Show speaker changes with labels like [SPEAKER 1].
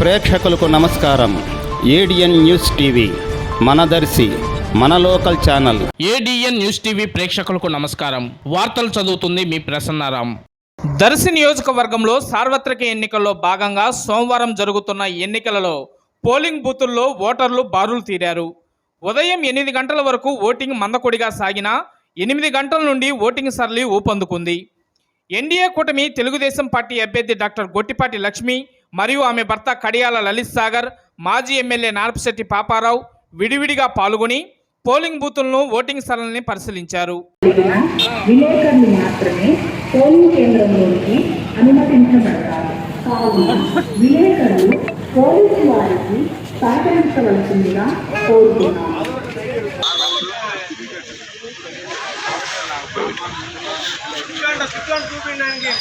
[SPEAKER 1] ప్రేక్షకులకు నమస్కారం. ADN news TV Manadarshi మన local channel.
[SPEAKER 2] ADN news TV ప్రేక్షకులకు నమస్కారం. వార్తలు చదువుతుంది మీ ప్రసన్నారాం. దర్శి నియోజకవర్గంలో సార్వత్రిక ఎన్నికల్లో భాగంగా సోమవారం జరుగుతున్న ఎన్నికలలో పోలింగ్ బూతుల్లో ఓటర్లు బారులు తీరారు. ఉదయం ఎనిమిది గంటల వరకు ఓటింగ్ మందకొడిగా సాగిన ఎనిమిది గంటల నుండి ఓటింగ్ సరళి ఊపందుకుంది. ఎన్డీఏ కూటమి తెలుగుదేశం పార్టీ అభ్యర్థి డాక్టర్ గొట్టిపాటి లక్ష్మి మరియు ఆమె భర్త కడియాల లలిత్ సాగర్ మాజీ ఎమ్మెల్యే నార్పశెట్టి పాపారావు విడివిడిగా పాల్గొని పోలింగ్ బూతులను ఓటింగ్ స్థలాన్ని పరిశీలించారు.
[SPEAKER 3] విలేకరులు మాత్రమే పోలింగ్ కేంద్రంలోకి అనుమతించబడతారు. కావున విలేకరులు పోలీసు వారికి సహకరించవలసిందిగా కోరుతున్నాను
[SPEAKER 4] చూపించడానికి